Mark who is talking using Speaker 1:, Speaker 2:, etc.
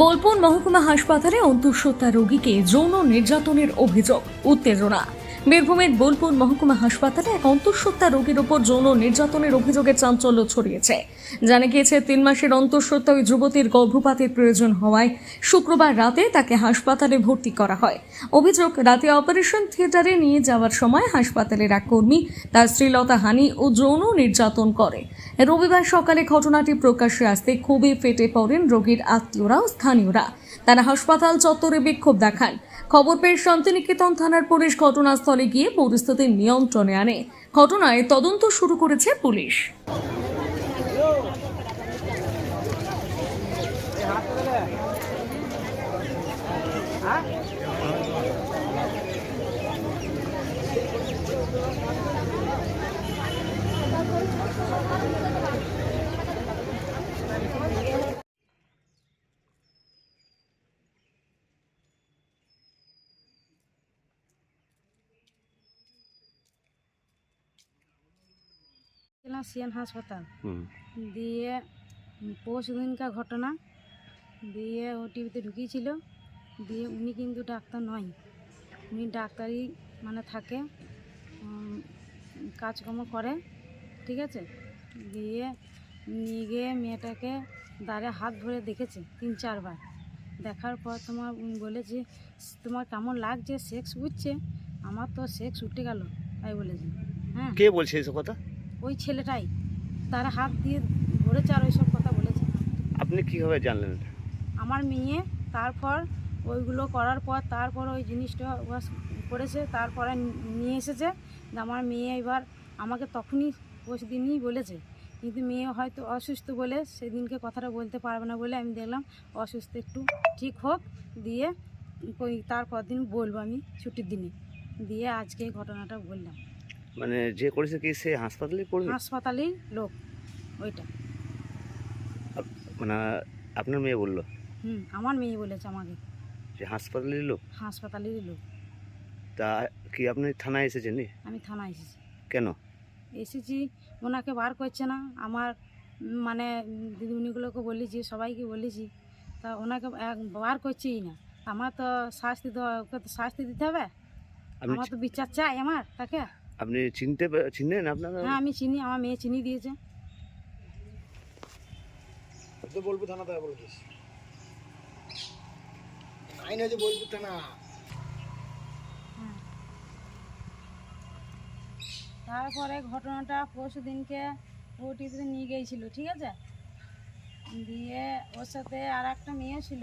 Speaker 1: বোলপুর মহকুমা হাসপাতালে অন্তঃসত্ত্বা রোগীকে যৌন নির্যাতনের অভিযোগ, উত্তেজনা। বীরভূমের বোলপুর মহকুমা হাসপাতালে এক অন্তঃসত্ত্বা রোগীর ওপর যৌন নির্যাতনের অভিযোগের চাঞ্চল্য ছড়িয়েছে। জানা গিয়েছে, তিন মাসের অন্তঃসত্ত্বা ওই যুবতীর গর্ভপাতের প্রয়োজন হওয়ায় শুক্রবার রাতে তাকে হাসপাতালে ভর্তি করা হয়। অভিযোগ, রাতে অপারেশন থিয়েটারে নিয়ে যাওয়ার সময় হাসপাতালের এক কর্মী তার শ্রীলতা হানি ও যৌন নির্যাতন করে। রবিবার সকালে ঘটনাটি প্রকাশ্যে আসতে খুবই ফেটে পড়েন রোগীর আত্মীয়রা ও স্থানীয়রা। তারা হাসপাতাল চত্বরে বিক্ষোভ দেখান। খবর পেয়ে শান্তিনিকেতন থানার পুলিশ ঘটনাস্থলে গিয়ে পরিস্থিতি নিয়ন্ত্রণে আনে। ঘটনায় তদন্ত শুরু করেছে পুলিশ।
Speaker 2: ছিলাম সিএন হাসপাতাল। দিয়ে পরশু দিনকার ঘটনা দিয়ে ও টিভিতে ঢুকিয়েছিল দিয়ে উনি কিন্তু ডাক্তার নয়। উনি ডাক্তারই মানে থাকে কাজকর্ম করে ঠিক আছে? দিয়ে নিয়ে গিয়ে মেয়েটাকে দাঁড়ে হাত ধরে দেখেছে তিন চারবার। দেখার পর তোমার বলেছে তোমার কেমন লাগছে? সেক্স উঠছে? আমার তো সেক্স উঠে গেল তাই বলেছে। হ্যাঁ।
Speaker 3: কে বলছে এসব কথা?
Speaker 2: ওই ছেলেটাই তারা হাত দিয়ে ধরেছে আর ওইসব কথা বলেছে।
Speaker 3: আপনি কীভাবে জানলেন এটা?
Speaker 2: আমার মেয়ে তারপর ওইগুলো করার পর তারপর ওই জিনিসটা করেছে তারপরে নিয়ে এসেছে। যে আমার মেয়ে এবার আমাকে তখনই ওই দিনই বলেছে কিন্তু মেয়ে হয়তো অসুস্থ বলে সেদিনকে কথাটা বলতে পারবে না বলে আমি দেখলাম অসুস্থ একটু ঠিক হোক দিয়ে ওই তারপর দিন বলব আমি ছুটির দিনে। দিয়ে আজকে এই ঘটনাটা বললাম।
Speaker 3: মানে যে করেছে কি সে হাসপাতালে করবে
Speaker 2: হাসপাতালেই লোক ওইটা।
Speaker 3: মানে আপনার মেয়ে বলল?
Speaker 2: হুম আমার মেয়ে বলেছে আমাকে।
Speaker 3: যে হাসপাতালের লোক?
Speaker 2: হাসপাতালেরই লোক।
Speaker 3: তা কি আপনি থানায় এসেছেন নি?
Speaker 2: আমি থানায় এসেছি।
Speaker 3: কেন?
Speaker 2: এসেছি ওনাকে বার করছে না। আমার উম, মানে উম, দিদিমণিগুলোকে বলেছি সবাইকে বলেছি। তা ওনাকে এক বার করছেই না। আমার তো শাস্তি তো ওকে তো শাস্তি দিতে হবে?
Speaker 3: আপনি
Speaker 2: আমার তো বিচার চাই আমার তাকে?
Speaker 3: আপনি চিনতে চিনেন আপনার?
Speaker 2: হ্যাঁ আমি চিনি আমার মেয়ে চিনি দিয়েছে।
Speaker 4: তো বোলপুর থানা থেকে বলছিস আইন আছে বোলপুর থানা।
Speaker 2: তারপরে ঘটনাটা পরশু দিনকে ও টিভিতে নিয়ে গিয়েছিল ঠিক আছে? দিয়ে ওর সাথে আর একটা মেয়ে ছিল।